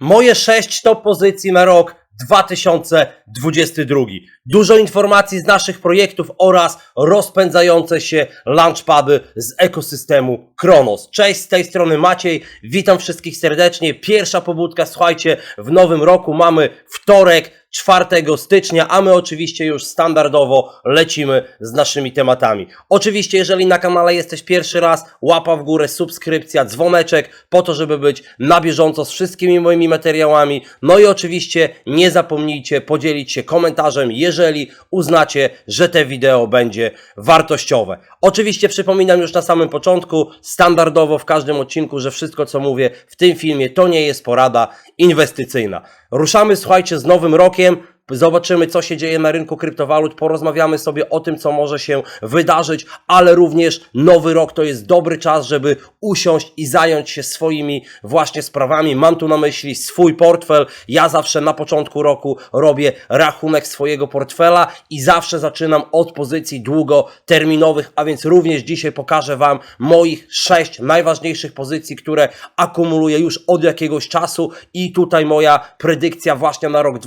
Moje 6 top pozycji na rok 2022. Dużo informacji z naszych projektów oraz rozpędzające się launchpady z ekosystemu Kronos. Cześć, z tej strony Maciej. Witam wszystkich serdecznie. Pierwsza pobudka, słuchajcie, w nowym roku mamy wtorek, 4 stycznia, a my oczywiście już standardowo lecimy z naszymi tematami. Oczywiście, jeżeli na kanale jesteś pierwszy raz, łapa w górę, subskrypcja, dzwoneczek, po to, żeby być na bieżąco z wszystkimi moimi materiałami. No i oczywiście nie zapomnijcie podzielić się komentarzem, jeżeli uznacie, że te wideo będzie wartościowe. Oczywiście przypominam już na samym początku, standardowo w każdym odcinku, że wszystko co mówię w tym filmie to nie jest porada inwestycyjna. Ruszamy, słuchajcie, z nowym rokiem. Zobaczymy, co się dzieje na rynku kryptowalut, porozmawiamy sobie o tym, co może się wydarzyć, ale również nowy rok to jest dobry czas, żeby usiąść i zająć się swoimi właśnie sprawami. Mam tu na myśli swój portfel. Ja zawsze na początku roku robię rachunek swojego portfela i zawsze zaczynam od pozycji długoterminowych, a więc również dzisiaj pokażę Wam moich sześć najważniejszych pozycji, które akumuluję już od jakiegoś czasu i tutaj moja predykcja właśnie na rok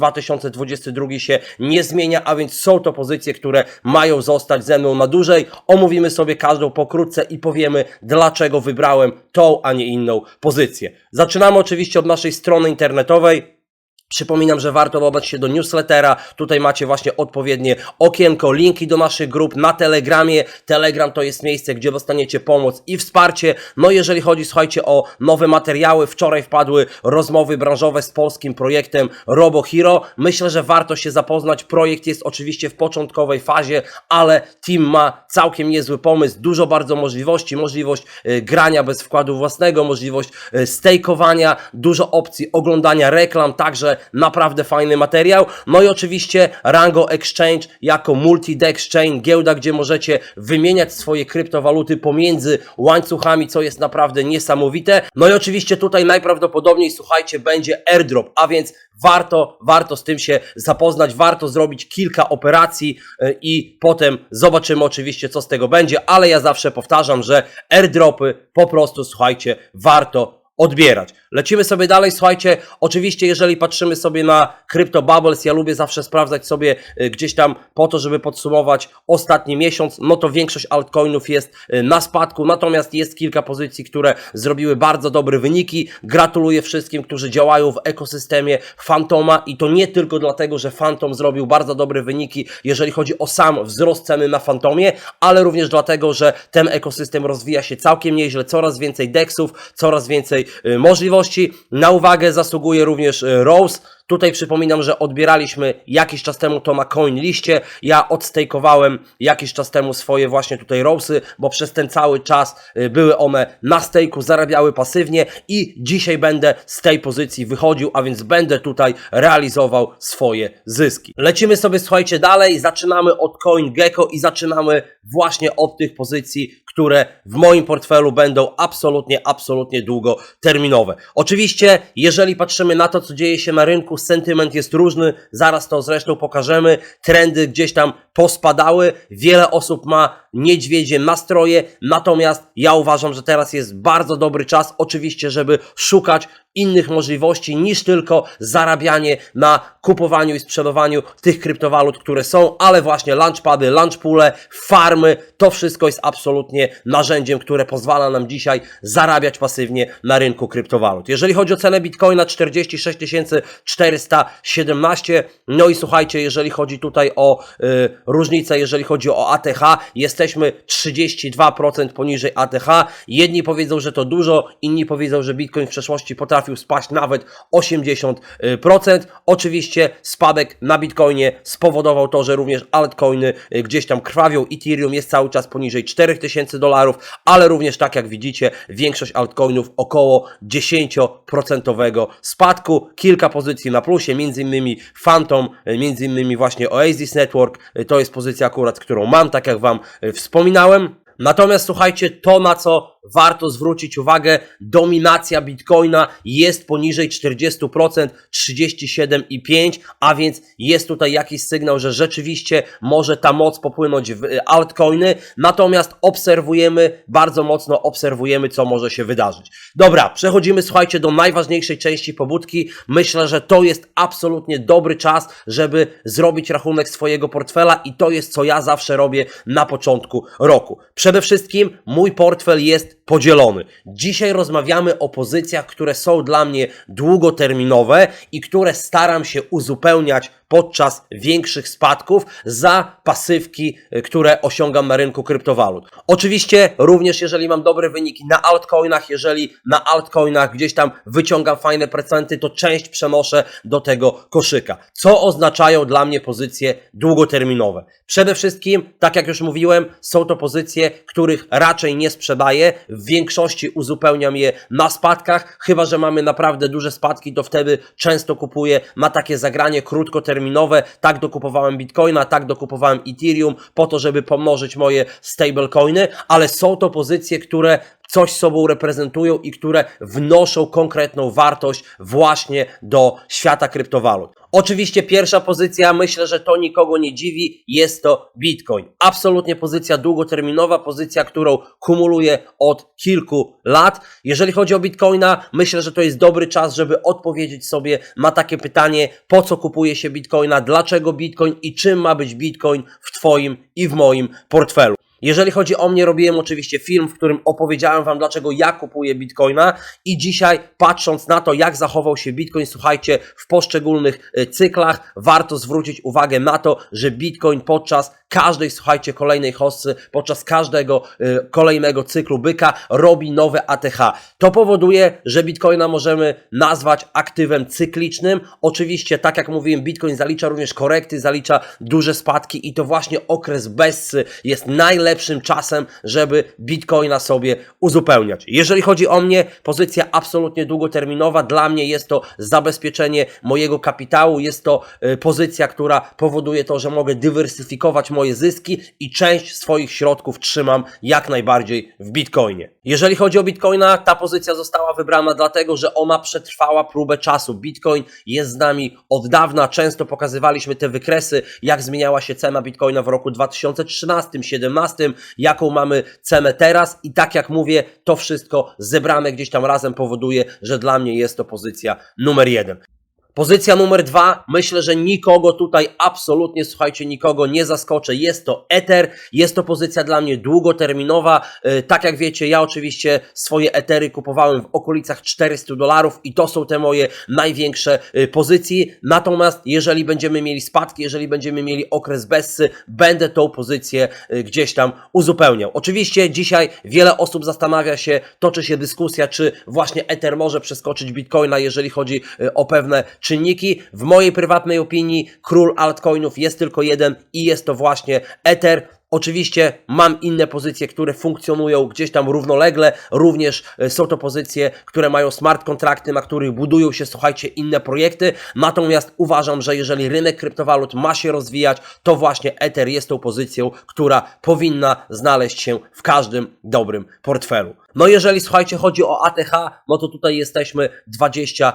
2022 się nie zmienia, a więc są to pozycje, które mają zostać ze mną na dłużej. Omówimy sobie każdą pokrótce i powiemy, dlaczego wybrałem tą, a nie inną pozycję. Zaczynamy oczywiście od naszej strony internetowej. Przypominam, że warto dodać się do newslettera. Tutaj macie właśnie odpowiednie okienko, linki do naszych grup na Telegramie. Telegram to jest miejsce, gdzie dostaniecie pomoc i wsparcie. No jeżeli chodzi, słuchajcie, o nowe materiały, wczoraj wpadły rozmowy branżowe z polskim projektem Robo Hero. Myślę, że warto się zapoznać. Projekt jest oczywiście w początkowej fazie, ale team ma całkiem niezły pomysł, dużo bardzo możliwości, możliwość y, grania bez wkładu własnego, możliwość y, stejkowania, dużo opcji oglądania reklam, także naprawdę fajny materiał. No i oczywiście Rango Exchange jako multi-exchange, giełda, gdzie możecie wymieniać swoje kryptowaluty pomiędzy łańcuchami, co jest naprawdę niesamowite. No i oczywiście tutaj najprawdopodobniej, słuchajcie, będzie airdrop, a więc warto, warto z tym się zapoznać, warto zrobić kilka operacji y, i potem zobaczymy oczywiście, co z tego będzie, ale ja zawsze powtarzam, że airdropy po prostu, słuchajcie, warto odbierać. Lecimy sobie dalej, słuchajcie, oczywiście jeżeli patrzymy sobie na Crypto Bubbles, ja lubię zawsze sprawdzać sobie y, gdzieś tam po to, żeby podsumować ostatni miesiąc, no to większość altcoinów jest y, na spadku, natomiast jest kilka pozycji, które zrobiły bardzo dobre wyniki. Gratuluję wszystkim, którzy działają w ekosystemie Fantoma i to nie tylko dlatego, że Phantom zrobił bardzo dobre wyniki, jeżeli chodzi o sam wzrost ceny na Fantomie, ale również dlatego, że ten ekosystem rozwija się całkiem nieźle, coraz więcej dexów, coraz więcej możliwości. Na uwagę zasługuje również y, Rose. Tutaj przypominam, że odbieraliśmy jakiś czas temu to na coin liście. Ja odstejkowałem jakiś czas temu swoje właśnie tutaj Rose'y, bo przez ten cały czas y, były one na stejku, zarabiały pasywnie i dzisiaj będę z tej pozycji wychodził, a więc będę tutaj realizował swoje zyski. Lecimy sobie, słuchajcie, dalej. Zaczynamy od CoinGecko i zaczynamy właśnie od tych pozycji, które w moim portfelu będą absolutnie, absolutnie długoterminowe. Oczywiście, jeżeli patrzymy na to, co dzieje się na rynku, sentyment jest różny, zaraz to zresztą pokażemy, trendy gdzieś tam pospadały, wiele osób ma niedźwiedzie nastroje, natomiast ja uważam, że teraz jest bardzo dobry czas, oczywiście, żeby szukać innych możliwości niż tylko zarabianie na kupowaniu i sprzedawaniu tych kryptowalut, które są, ale właśnie launchpady, launchpoole, farmy, to wszystko jest absolutnie narzędziem, które pozwala nam dzisiaj zarabiać pasywnie na rynku kryptowalut. Jeżeli chodzi o cenę Bitcoina 46 417, no i słuchajcie, jeżeli chodzi tutaj o y, różnicę, jeżeli chodzi o ATH, jesteśmy 32% poniżej ATH. Jedni powiedzą, że to dużo, inni powiedzą, że Bitcoin w przeszłości potrafił spaść nawet 80%. Oczywiście spadek na Bitcoinie spowodował to, że również altcoiny y, gdzieś tam krwawią. Ethereum jest cały czas poniżej 4000 dolarów, ale również tak jak widzicie, większość altcoinów około 10% spadku. Kilka pozycji na plusie, między innymi Phantom, y, między innymi właśnie Oasis Network. Y, To jest pozycja akurat, którą mam, tak jak Wam y, wspominałem. Natomiast słuchajcie, to na co warto zwrócić uwagę, dominacja Bitcoina jest poniżej 40%, 37,5%, a więc jest tutaj jakiś sygnał, że rzeczywiście może ta moc popłynąć w y, altcoiny, natomiast obserwujemy, bardzo mocno obserwujemy, co może się wydarzyć. Dobra, przechodzimy, słuchajcie, do najważniejszej części pobudki. Myślę, że to jest absolutnie dobry czas, żeby zrobić rachunek swojego portfela i to jest, co ja zawsze robię na początku roku. Przede wszystkim mój portfel jest podzielony. Dzisiaj rozmawiamy o pozycjach, które są dla mnie długoterminowe i które staram się uzupełniać podczas większych spadków za pasywki, y, które osiągam na rynku kryptowalut. Oczywiście również jeżeli mam dobre wyniki na altcoinach, jeżeli na altcoinach gdzieś tam wyciągam fajne procenty, to część przenoszę do tego koszyka. Co oznaczają dla mnie pozycje długoterminowe? Przede wszystkim, tak jak już mówiłem, są to pozycje, których raczej nie sprzedaję. W większości uzupełniam je na spadkach, chyba że mamy naprawdę duże spadki, to wtedy często kupuję na takie zagranie krótkoterminowe. Tak dokupowałem Bitcoina, tak dokupowałem Ethereum po to, żeby pomnożyć moje stablecoiny, ale są to pozycje, które coś sobą reprezentują i które wnoszą konkretną wartość właśnie do świata kryptowalut. Oczywiście pierwsza pozycja, myślę, że to nikogo nie dziwi, jest to Bitcoin. Absolutnie pozycja długoterminowa, pozycja, którą kumuluję od kilku lat. Jeżeli chodzi o Bitcoina, myślę, że to jest dobry czas, żeby odpowiedzieć sobie na takie pytanie, po co kupuje się Bitcoina, dlaczego Bitcoin i czym ma być Bitcoin w Twoim i w moim portfelu. Jeżeli chodzi o mnie, robiłem oczywiście film, w którym opowiedziałem Wam, dlaczego ja kupuję Bitcoina i dzisiaj, patrząc na to, jak zachował się Bitcoin, słuchajcie, w poszczególnych e, cyklach, warto zwrócić uwagę na to, że Bitcoin podczas każdej, słuchajcie, kolejnej hossy, podczas każdego e, kolejnego cyklu byka robi nowe ATH. To powoduje, że Bitcoina możemy nazwać aktywem cyklicznym. Oczywiście, tak jak mówiłem, Bitcoin zalicza również korekty, zalicza duże spadki i to właśnie okres bezsy jest najlepszym czasem, żeby Bitcoina sobie uzupełniać. Jeżeli chodzi o mnie, pozycja absolutnie długoterminowa. Dla mnie jest to zabezpieczenie mojego kapitału, jest to y, pozycja, która powoduje to, że mogę dywersyfikować moje zyski i część swoich środków trzymam jak najbardziej w Bitcoinie. Jeżeli chodzi o Bitcoina, ta pozycja została wybrana dlatego, że ona przetrwała próbę czasu. Bitcoin jest z nami od dawna, często pokazywaliśmy te wykresy, jak zmieniała się cena Bitcoina w roku 2013-2017, jaką mamy cenę teraz i tak jak mówię, to wszystko zebrane gdzieś tam razem powoduje, że dla mnie jest to pozycja numer jeden. Pozycja numer dwa, myślę, że nikogo tutaj, absolutnie, słuchajcie, nikogo nie zaskoczę. Jest to Ether, jest to pozycja dla mnie długoterminowa. Yy, Tak jak wiecie, ja oczywiście swoje Etery kupowałem w okolicach 400 dolarów i to są te moje największe yy, pozycje. Natomiast jeżeli będziemy mieli spadki, jeżeli będziemy mieli okres bezsy, będę tą pozycję yy, gdzieś tam uzupełniał. Oczywiście dzisiaj wiele osób zastanawia się, toczy się dyskusja, czy właśnie Ether może przeskoczyć Bitcoina, jeżeli chodzi o pewne czynniki. W mojej prywatnej opinii król altcoinów jest tylko jeden i jest to właśnie Ether. Oczywiście mam inne pozycje, które funkcjonują gdzieś tam równolegle. Również e, są to pozycje, które mają smart kontrakty, na których budują się, słuchajcie, inne projekty. Natomiast uważam, że jeżeli rynek kryptowalut ma się rozwijać, to właśnie Ether jest tą pozycją, która powinna znaleźć się w każdym dobrym portfelu. No jeżeli słuchajcie, chodzi o ATH, no to tutaj jesteśmy 22%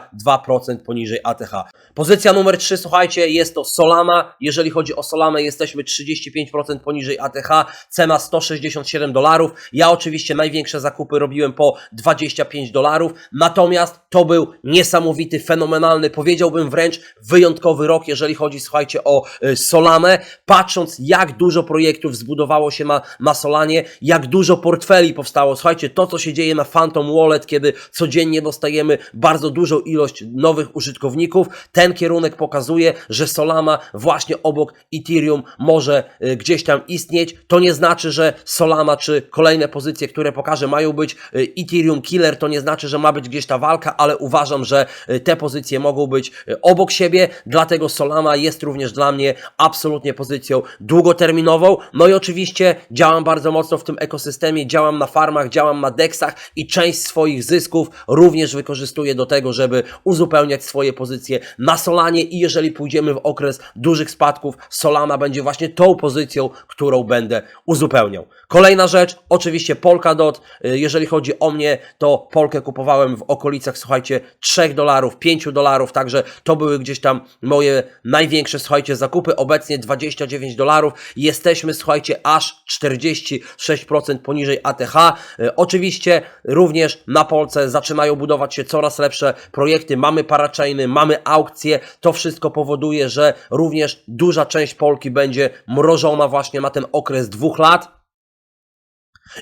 poniżej ATH. Pozycja numer 3, słuchajcie, jest to Solana. Jeżeli chodzi o Solanę, jesteśmy 35% poniżej ATH, cena 167 dolarów. Ja oczywiście największe zakupy robiłem po 25 dolarów, natomiast to był niesamowity, fenomenalny, powiedziałbym wręcz wyjątkowy rok, jeżeli chodzi, słuchajcie, o y, Solanę. Patrząc, jak dużo projektów zbudowało się na, na Solanie, jak dużo portfeli powstało. Słuchajcie, to co się dzieje na Phantom Wallet, kiedy codziennie dostajemy bardzo dużą ilość nowych użytkowników, ten kierunek pokazuje, że Solana właśnie obok Ethereum może y, gdzieś tam istnieć. To nie znaczy, że Solana czy kolejne pozycje, które pokażę, mają być y, Ethereum killer, to nie znaczy, że ma być gdzieś ta walka, ale uważam, że y, te pozycje mogą być obok siebie, dlatego Solana jest również dla mnie absolutnie pozycją długoterminową. No i oczywiście działam bardzo mocno w tym ekosystemie, działam na farmach, działam na DEXach i część swoich zysków również wykorzystuje do tego, żeby uzupełniać swoje pozycje na Solanie i jeżeli pójdziemy w okres dużych spadków, Solana będzie właśnie tą pozycją, którą będę uzupełniał. Kolejna rzecz, oczywiście Polkadot. Y, Jeżeli chodzi o mnie, to Polkę kupowałem w okolicach, słuchajcie, 3 dolarów, 5 dolarów, także to były gdzieś tam moje największe, słuchajcie, zakupy. Obecnie 29 dolarów. Jesteśmy, słuchajcie, aż 46% poniżej ATH. Y, Oczywiście również na Polce zaczynają budować się coraz lepsze projekty. Mamy parachainy, mamy aukcje. To wszystko powoduje, że również duża część Polki będzie mrożona właśnie na ten okres dwóch lat.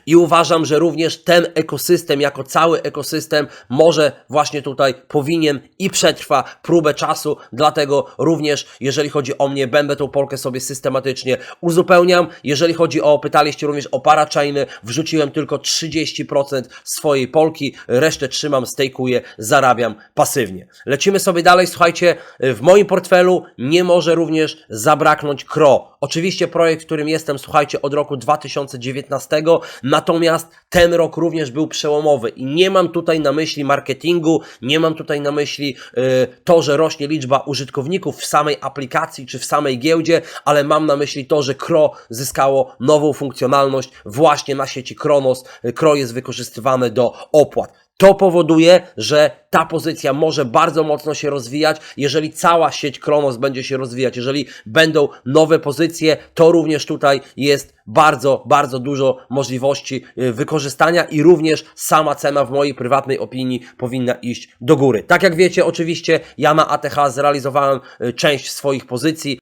I uważam, że również ten ekosystem, jako cały ekosystem, może właśnie tutaj powinien i przetrwa próbę czasu. Dlatego również, jeżeli chodzi o mnie, będę tą Polkę sobie systematycznie uzupełniam. Jeżeli chodzi o, pytaliście również o parachainy, wrzuciłem tylko 30% swojej Polki, resztę trzymam, stejkuję, zarabiam pasywnie. Lecimy sobie dalej, słuchajcie, w moim portfelu nie może również zabraknąć KRO. Oczywiście projekt, w którym jestem, słuchajcie, od roku 2019, natomiast ten rok również był przełomowy i nie mam tutaj na myśli marketingu, nie mam tutaj na myśli y, to, że rośnie liczba użytkowników w samej aplikacji czy w samej giełdzie, ale mam na myśli to, że KRO zyskało nową funkcjonalność właśnie na sieci Kronos. KRO jest wykorzystywane do opłat. To powoduje, że ta pozycja może bardzo mocno się rozwijać, jeżeli cała sieć Kronos będzie się rozwijać, jeżeli będą nowe pozycje, to również tutaj jest bardzo, bardzo dużo możliwości y, wykorzystania i również sama cena w mojej prywatnej opinii powinna iść do góry. Tak jak wiecie, oczywiście ja na ATH zrealizowałem y, część swoich pozycji,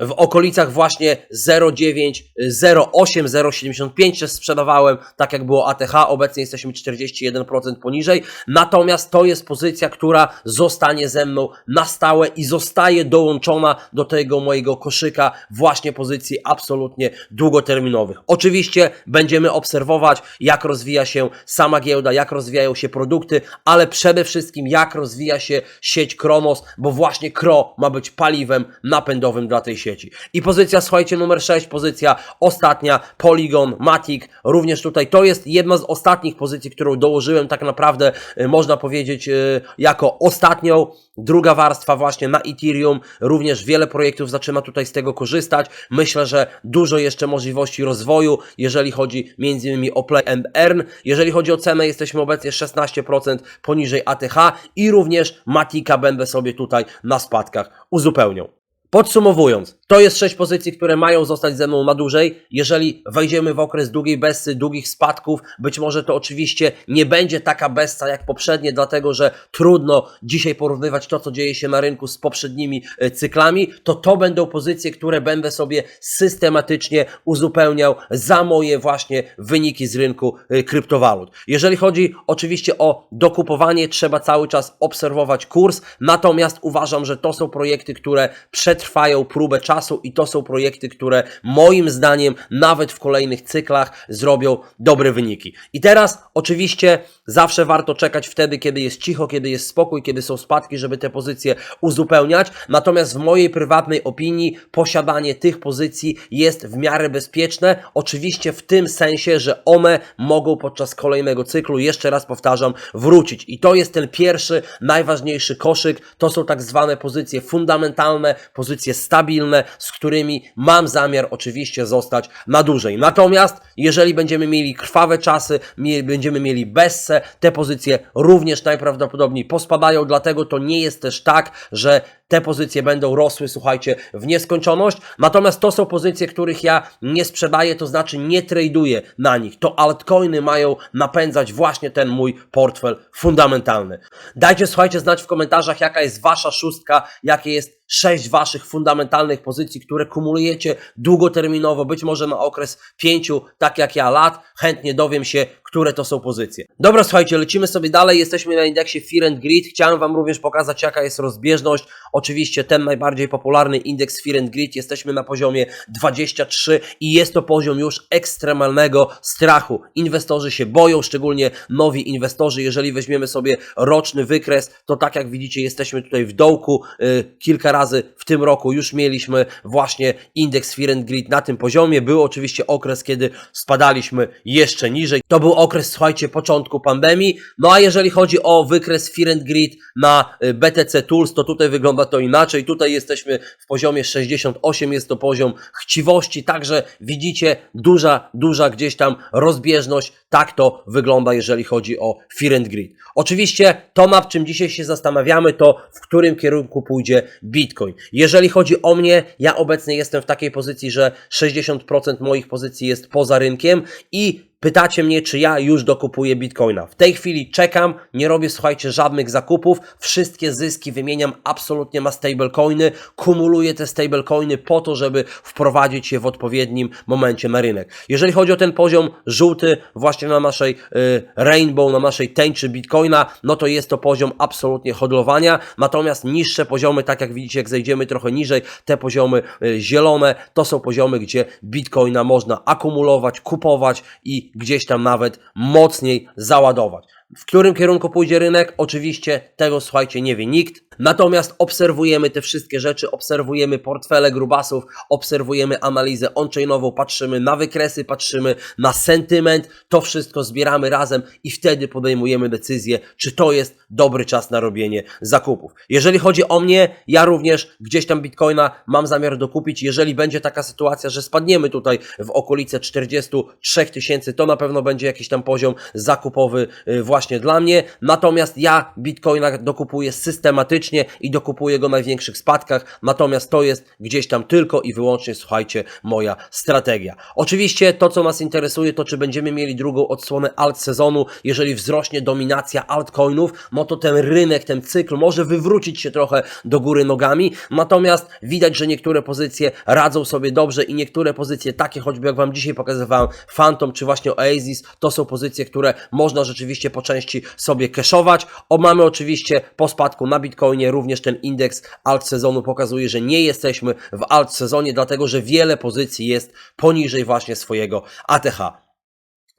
w okolicach właśnie 0,9, 0,8, 0,75 też sprzedawałem, tak jak było ATH, obecnie jesteśmy 41% poniżej, natomiast to jest pozycja, która zostanie ze mną na stałe i zostaje dołączona do tego mojego koszyka właśnie pozycji absolutnie długoterminowych. Oczywiście będziemy obserwować, jak rozwija się sama giełda, jak rozwijają się produkty, ale przede wszystkim jak rozwija się sieć Kronos, bo właśnie Kro ma być paliwem napędowym dla tej sieci. I pozycja, słuchajcie, numer 6, pozycja ostatnia, Polygon, Matic, również tutaj to jest jedna z ostatnich pozycji, którą dołożyłem tak naprawdę, y, można powiedzieć, y, jako ostatnią. Druga warstwa właśnie na Ethereum, również wiele projektów zaczyna tutaj z tego korzystać. Myślę, że dużo jeszcze możliwości rozwoju, jeżeli chodzi między innymi o Play and Earn. Jeżeli chodzi o cenę, jesteśmy obecnie 16% poniżej ATH i również Matika będę sobie tutaj na spadkach uzupełniał. Podsumowując, to jest sześć pozycji, które mają zostać ze mną na dłużej. Jeżeli wejdziemy w okres długiej bessy, długich spadków, być może to oczywiście nie będzie taka bessa jak poprzednie, dlatego że trudno dzisiaj porównywać to, co dzieje się na rynku z poprzednimi e, cyklami, to to będą pozycje, które będę sobie systematycznie uzupełniał za moje właśnie wyniki z rynku e, kryptowalut. Jeżeli chodzi oczywiście o dokupowanie, trzeba cały czas obserwować kurs, natomiast uważam, że to są projekty, które przetrwają próbę czasu i to są projekty, które moim zdaniem nawet w kolejnych cyklach zrobią dobre wyniki. I teraz oczywiście zawsze warto czekać wtedy, kiedy jest cicho, kiedy jest spokój, kiedy są spadki, żeby te pozycje uzupełniać. Natomiast w mojej prywatnej opinii posiadanie tych pozycji jest w miarę bezpieczne. Oczywiście w tym sensie, że one mogą podczas kolejnego cyklu, jeszcze raz powtarzam, wrócić. I to jest ten pierwszy, najważniejszy koszyk. To są tak zwane pozycje fundamentalne, pozycje stabilne, z którymi mam zamiar oczywiście zostać na dłużej. Natomiast jeżeli będziemy mieli krwawe czasy, będziemy mieli besse, te pozycje również najprawdopodobniej pospadają, dlatego to nie jest też tak, że te pozycje będą rosły, słuchajcie, w nieskończoność. Natomiast to są pozycje, których ja nie sprzedaję, to znaczy nie traduję na nich. To altcoiny mają napędzać właśnie ten mój portfel fundamentalny. Dajcie, słuchajcie, znać w komentarzach, jaka jest wasza szóstka, jakie jest sześć waszych fundamentalnych pozycji, które kumulujecie długoterminowo, być może na okres pięciu, tak jak ja, lat. Chętnie dowiem się, które to są pozycje. Dobra, słuchajcie, lecimy sobie dalej. Jesteśmy na indeksie Fear and Greed. Chciałem Wam również pokazać, jaka jest rozbieżność. Oczywiście ten najbardziej popularny indeks Fear and Greed. Jesteśmy na poziomie 23 i jest to poziom już ekstremalnego strachu. Inwestorzy się boją, szczególnie nowi inwestorzy. Jeżeli weźmiemy sobie roczny wykres, to tak jak widzicie, jesteśmy tutaj w dołku. Yy, kilka razy w tym roku już mieliśmy właśnie indeks Fear and Greed na tym poziomie. Był oczywiście okres, kiedy spadaliśmy jeszcze niżej. To był okres, słuchajcie, początku pandemii. No a jeżeli chodzi o wykres Fear Greed na y, BTC Tools, to tutaj wygląda to inaczej. Tutaj jesteśmy w poziomie 68, jest to poziom chciwości, także widzicie duża, duża gdzieś tam rozbieżność. Tak to wygląda, jeżeli chodzi o Fear Greed. Oczywiście to, nad czym dzisiaj się zastanawiamy, to w którym kierunku pójdzie Bitcoin. Jeżeli chodzi o mnie, ja obecnie jestem w takiej pozycji, że 60% moich pozycji jest poza rynkiem i Pytacie mnie, czy ja już dokupuję bitcoina. W tej chwili czekam, nie robię, słuchajcie, żadnych zakupów. Wszystkie zyski wymieniam absolutnie na stablecoiny. Kumuluję te stablecoiny po to, żeby wprowadzić je w odpowiednim momencie na rynek. Jeżeli chodzi o ten poziom żółty, właśnie na naszej y, rainbow, na naszej tęczy bitcoina, no to jest to poziom absolutnie hodlowania. Natomiast niższe poziomy, tak jak widzicie, jak zejdziemy trochę niżej, te poziomy y, zielone, to są poziomy, gdzie bitcoina można akumulować, kupować i gdzieś tam nawet mocniej załadować. W którym kierunku pójdzie rynek? Oczywiście tego, słuchajcie, nie wie nikt. Natomiast obserwujemy te wszystkie rzeczy, obserwujemy portfele grubasów, obserwujemy analizę on-chainową, patrzymy na wykresy, patrzymy na sentyment, to wszystko zbieramy razem i wtedy podejmujemy decyzję, czy to jest dobry czas na robienie zakupów. Jeżeli chodzi o mnie, ja również gdzieś tam bitcoina mam zamiar dokupić. Jeżeli będzie taka sytuacja, że spadniemy tutaj w okolice 43 tysięcy, to na pewno będzie jakiś tam poziom zakupowy y, właśnie dla mnie. Natomiast ja bitcoina dokupuję systematycznie i dokupuję go na największych spadkach. Natomiast to jest gdzieś tam tylko i wyłącznie, słuchajcie, moja strategia. Oczywiście to, co nas interesuje, to czy będziemy mieli drugą odsłonę alt sezonu. Jeżeli wzrośnie dominacja altcoinów, no to ten rynek, ten cykl może wywrócić się trochę do góry nogami. Natomiast widać, że niektóre pozycje radzą sobie dobrze i niektóre pozycje, takie choćby jak Wam dzisiaj pokazywałem, Phantom czy właśnie Oasis, to są pozycje, które można rzeczywiście po części sobie cashować. O, mamy oczywiście po spadku na Bitcoinie również ten indeks alt sezonu pokazuje, że nie jesteśmy w alt sezonie, dlatego że wiele pozycji jest poniżej właśnie swojego ATH.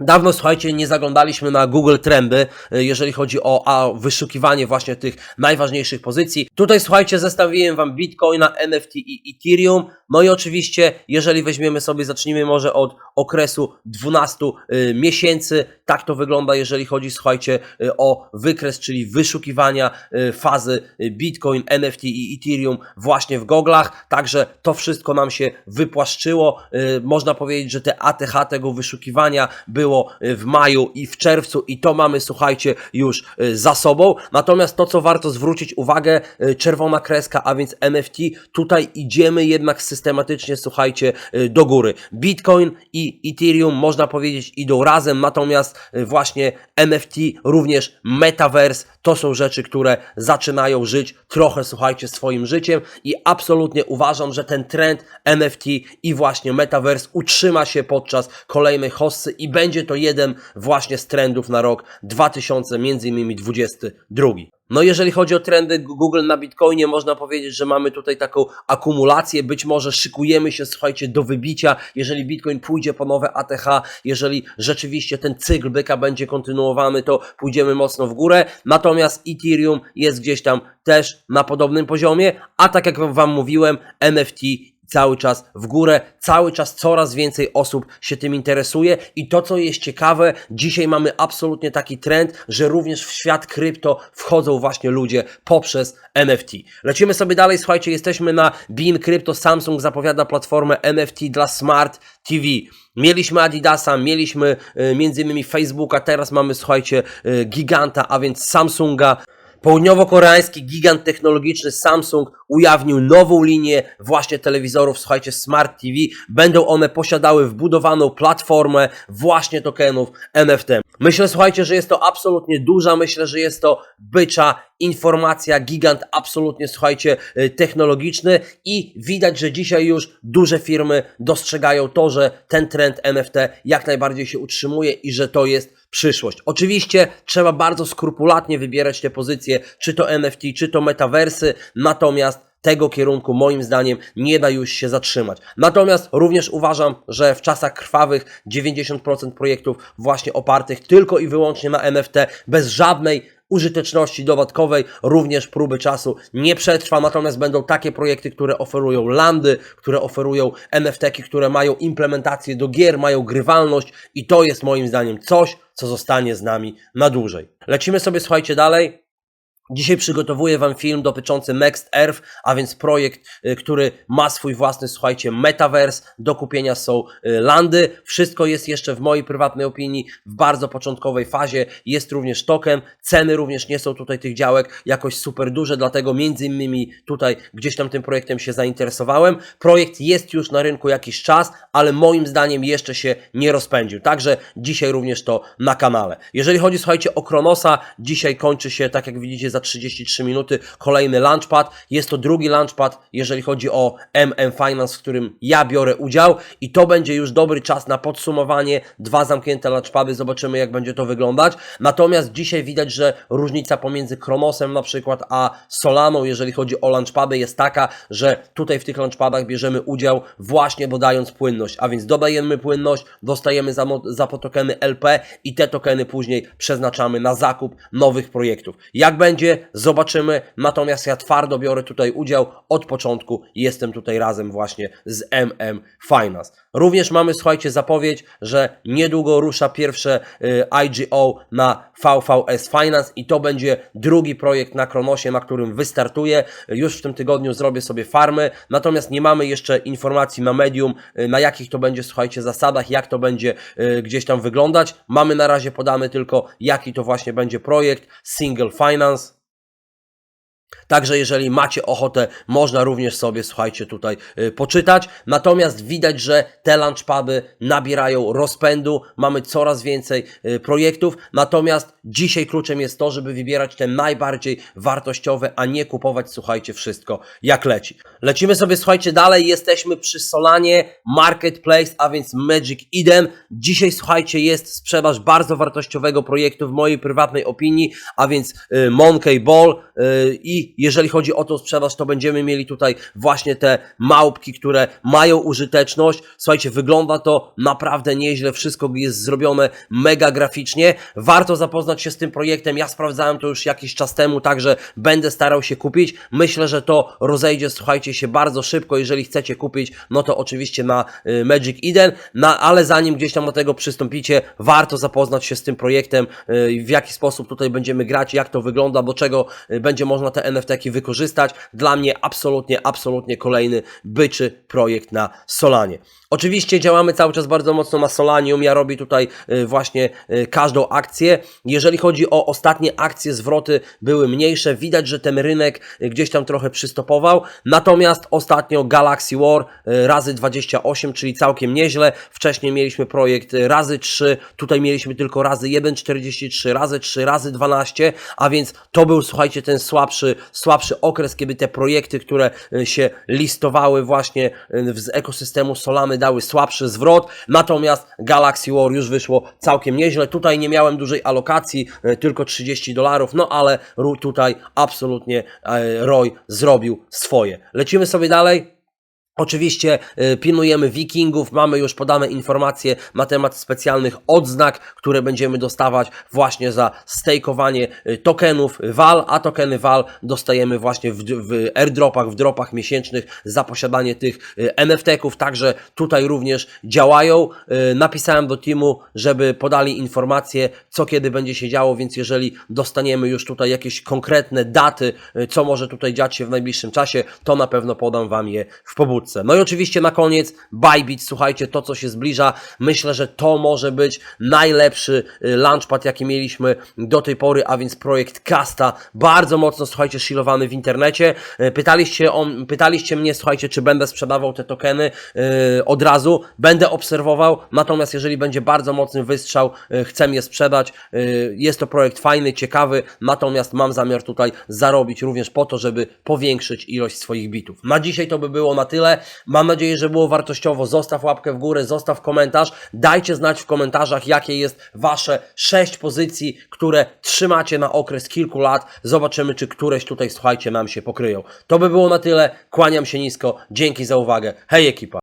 Dawno, słuchajcie, nie zaglądaliśmy na Google Trendy, y, jeżeli chodzi o a, wyszukiwanie właśnie tych najważniejszych pozycji. Tutaj, słuchajcie, zestawiłem Wam Bitcoina, NFT i Ethereum. No i oczywiście, jeżeli weźmiemy sobie, zacznijmy może od okresu 12 y, miesięcy. Tak to wygląda, jeżeli chodzi, słuchajcie, y, o wykres, czyli wyszukiwania y, fazy y, Bitcoin, NFT i Ethereum właśnie w goglach. Także to wszystko nam się wypłaszczyło. Y, można powiedzieć, że te ATH tego wyszukiwania było y, w maju i w czerwcu i to mamy, słuchajcie, już y, za sobą. Natomiast to, co warto zwrócić uwagę, y, czerwona kreska, a więc NFT, tutaj idziemy jednak systematycznie, słuchajcie, do góry. Bitcoin i Ethereum, można powiedzieć, idą razem, natomiast właśnie NFT, również Metaverse, to są rzeczy, które zaczynają żyć trochę, słuchajcie, swoim życiem i absolutnie uważam, że ten trend NFT i właśnie Metaverse utrzyma się podczas kolejnej hossy i będzie to jeden właśnie z trendów na rok 2022. No jeżeli chodzi o trendy Google na Bitcoinie, można powiedzieć, że mamy tutaj taką akumulację, być może szykujemy się, słuchajcie, do wybicia, jeżeli Bitcoin pójdzie po nowe ATH, jeżeli rzeczywiście ten cykl byka będzie kontynuowany, to pójdziemy mocno w górę, natomiast Ethereum jest gdzieś tam też na podobnym poziomie, a tak jak Wam mówiłem, NFT cały czas w górę, cały czas coraz więcej osób się tym interesuje i to co jest ciekawe, dzisiaj mamy absolutnie taki trend, że również w świat krypto wchodzą właśnie ludzie poprzez NFT. Lecimy sobie dalej, słuchajcie, jesteśmy na Bean Crypto, Samsung zapowiada platformę NFT dla Smart TV. Mieliśmy Adidasa, mieliśmy y, między innymi Facebooka, teraz mamy, słuchajcie, y, giganta, a więc Samsunga. Południowo-koreański gigant technologiczny Samsung ujawnił nową linię właśnie telewizorów, słuchajcie, Smart TV. Będą one posiadały wbudowaną platformę właśnie tokenów NFT. Myślę, słuchajcie, że jest to absolutnie duża, myślę, że jest to bycza informacja, gigant absolutnie, słuchajcie, y, technologiczny i widać, że dzisiaj już duże firmy dostrzegają to, że ten trend NFT jak najbardziej się utrzymuje i że to jest przyszłość. Oczywiście trzeba bardzo skrupulatnie wybierać te pozycje, czy to NFT, czy to metaversy, natomiast tego kierunku moim zdaniem nie da już się zatrzymać. Natomiast również uważam, że w czasach krwawych 90% projektów właśnie opartych tylko i wyłącznie na NFT, bez żadnej użyteczności dodatkowej, również próby czasu nie przetrwa, natomiast będą takie projekty, które oferują landy, które oferują NFT-ki, które mają implementację do gier, mają grywalność i to jest moim zdaniem coś, co zostanie z nami na dłużej. Lecimy sobie, słuchajcie, dalej. Dzisiaj przygotowuję Wam film dotyczący Next Earth, a więc projekt, y, który ma swój własny, słuchajcie, metaverse. Do kupienia są y, landy. Wszystko jest jeszcze w mojej prywatnej opinii w bardzo początkowej fazie. Jest również token. Ceny również nie są tutaj tych działek jakoś super duże, dlatego między innymi tutaj gdzieś tam tym projektem się zainteresowałem. Projekt jest już na rynku jakiś czas, ale moim zdaniem jeszcze się nie rozpędził. Także dzisiaj również to na kanale. Jeżeli chodzi, słuchajcie, o Kronosa, dzisiaj kończy się, tak jak widzicie, za 33 minuty kolejny launchpad. Jest to drugi launchpad, jeżeli chodzi o MM Finance, w którym ja biorę udział i to będzie już dobry czas na podsumowanie. Dwa zamknięte launchpady, zobaczymy jak będzie to wyglądać. Natomiast dzisiaj widać, że różnica pomiędzy Kronosem na przykład a Solaną, jeżeli chodzi o launchpady, jest taka, że tutaj w tych launchpadach bierzemy udział właśnie dodając płynność, a więc dodajemy płynność, dostajemy za, za to tokeny LP i te tokeny później przeznaczamy na zakup nowych projektów. Jak będzie, zobaczymy, natomiast ja twardo biorę tutaj udział od początku jestem tutaj razem właśnie z MM Finance. Również mamy, słuchajcie, zapowiedź, że niedługo rusza pierwsze y, IGO na VVS Finance i to będzie drugi projekt na Kronosie, na którym wystartuję. Już w tym tygodniu zrobię sobie farmy, natomiast nie mamy jeszcze informacji na medium, na jakich to będzie, słuchajcie, zasadach, jak to będzie y, gdzieś tam wyglądać. Mamy na razie podamy tylko, jaki to właśnie będzie projekt Single Finance. Także jeżeli macie ochotę, można również sobie, słuchajcie, tutaj y, poczytać. Natomiast widać, że te launchpady nabierają rozpędu, mamy coraz więcej y, projektów. Natomiast dzisiaj kluczem jest to, żeby wybierać te najbardziej wartościowe, a nie kupować, słuchajcie, wszystko jak leci. Lecimy sobie, słuchajcie, dalej. Jesteśmy przy Solanie Marketplace, a więc Magic Eden. Dzisiaj, słuchajcie, jest sprzedaż bardzo wartościowego projektu w mojej prywatnej opinii, a więc y, Monkey Ball y, i jeżeli chodzi o tą sprzedaż, to będziemy mieli tutaj właśnie te małpki, które mają użyteczność. Słuchajcie, wygląda to naprawdę nieźle, wszystko jest zrobione mega graficznie. Warto zapoznać się z tym projektem. Ja sprawdzałem to już jakiś czas temu, także będę starał się kupić. Myślę, że to rozejdzie, słuchajcie, się bardzo szybko. Jeżeli chcecie kupić, no to oczywiście na y, Magic Eden, na, ale zanim gdzieś tam do tego przystąpicie, warto zapoznać się z tym projektem, y, w jaki sposób tutaj będziemy grać, jak to wygląda, do czego y, będzie można te NFT-ki wykorzystać. Dla mnie absolutnie, absolutnie kolejny byczy projekt na Solanie. Oczywiście działamy cały czas bardzo mocno na Solanium. Ja robię tutaj y, właśnie y, każdą akcję. Jeżeli chodzi o ostatnie akcje, zwroty były mniejsze. Widać, że ten rynek y, gdzieś tam trochę przystopował. Natomiast ostatnio Galaxy War razy 28, czyli całkiem nieźle. Wcześniej mieliśmy projekt razy 3, tutaj mieliśmy tylko razy 1,43, razy 3, razy 12, a więc to był, słuchajcie, ten słabszy, słabszy okres, kiedy te projekty, które się listowały właśnie z ekosystemu Solany dały słabszy zwrot, natomiast Galaxy War już wyszło całkiem nieźle. Tutaj nie miałem dużej alokacji, y, tylko 30 dolarów, no ale tutaj absolutnie e, Roy zrobił swoje. Lecimy sobie dalej. Oczywiście y, pilnujemy wikingów, mamy już podane informacje na temat specjalnych odznak, które będziemy dostawać właśnie za stejkowanie y, tokenów VAL, a tokeny VAL dostajemy właśnie w, w airdropach, w dropach miesięcznych za posiadanie tych y, NFT-ków, także tutaj również działają. Napisałem do teamu, żeby podali informacje, co kiedy będzie się działo, więc jeżeli dostaniemy już tutaj jakieś konkretne daty, co może tutaj dziać się w najbliższym czasie, to na pewno podam Wam je w pobudce. No i oczywiście na koniec Bybit, słuchajcie, to co się zbliża, myślę, że to może być najlepszy y, launchpad, jaki mieliśmy do tej pory, a więc projekt Casta, bardzo mocno, słuchajcie, shillowany w internecie. Y, Pytaliście, o, pytaliście mnie, słuchajcie, czy będę sprzedawał te tokeny y, od razu, będę obserwował, natomiast jeżeli będzie bardzo mocny wystrzał, y, chcę je sprzedać. Y, Jest to projekt fajny, ciekawy, natomiast mam zamiar tutaj zarobić również po to, żeby powiększyć ilość swoich bitów. Na dzisiaj to by było na tyle. Mam nadzieję, że było wartościowo. Zostaw łapkę w górę, zostaw komentarz. Dajcie znać w komentarzach, jakie jest Wasze sześć pozycji, które trzymacie na okres kilku lat. Zobaczymy, czy któreś tutaj, słuchajcie, nam się pokryją. To by było na tyle. Kłaniam się nisko. Dzięki za uwagę. Hej ekipa!